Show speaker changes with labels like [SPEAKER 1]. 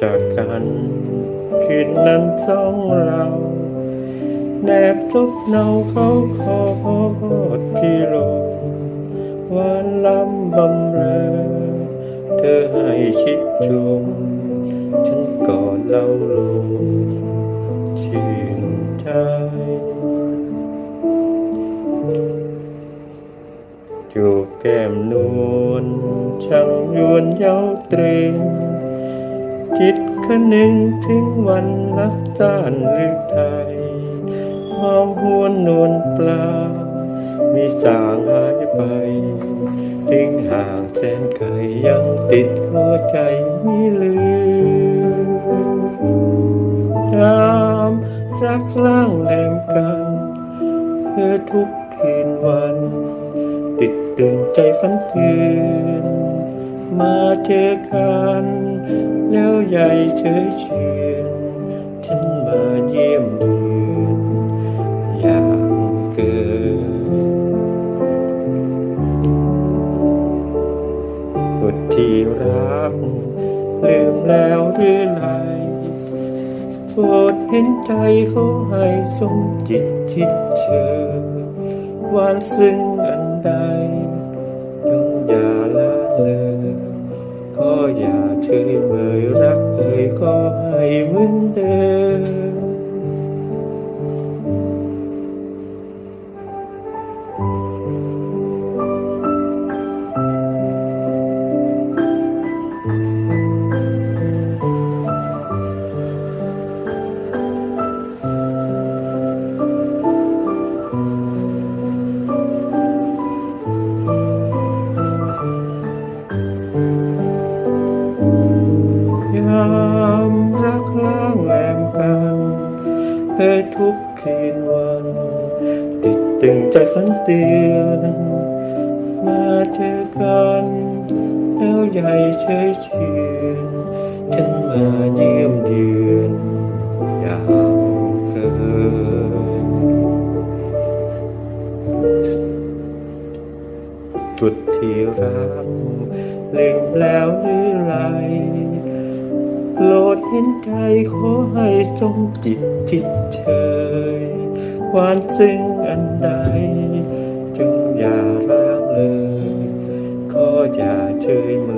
[SPEAKER 1] จากันคืนนั้นสองเราแนบทุกเนาเขาขอพี่ลงหวานล้ำบำเรอเธอให้ชิดชมฉันกอดเล่าลงชื่นใจจูบแก้มนวลช่างยวนเย้าเตรง คะนึงถึงวันนักต้านลึกไทยหอมหวนนวลปลา มีสางหายไป ทิ้งห่างแสนไกลยังติดหัวใจไม่ลืมยามรักล่างแหลมกัน เพื่อทุกคืนวัน ติดตึงใจฝันเตือน มาเจอกัน แล้วใหญ่เฉยเชือนฉันมาเยี่ยมเยือนอย่างเกินกดที่รักลืมแล้วหรือไรโปรดเห็นใจเขาให้สมจิตชิดเชยหวานซึ้งอันใดจงอย่าละเลย ก็อย่า ทุกคืนวัน ติดตึงใจฝันเตือนมาเจอกันแล้วใหญ่เฉยเชือนฉันมาเยี่ยมเยือนอยางเกินจุดที่รักลืมแล้วหรือไร โปรดเห็นใจขอให้ทรงจิตทิดเชยหวานซึ้งอันใด จงอย่าร้างเลย ก็อย่าเชยเม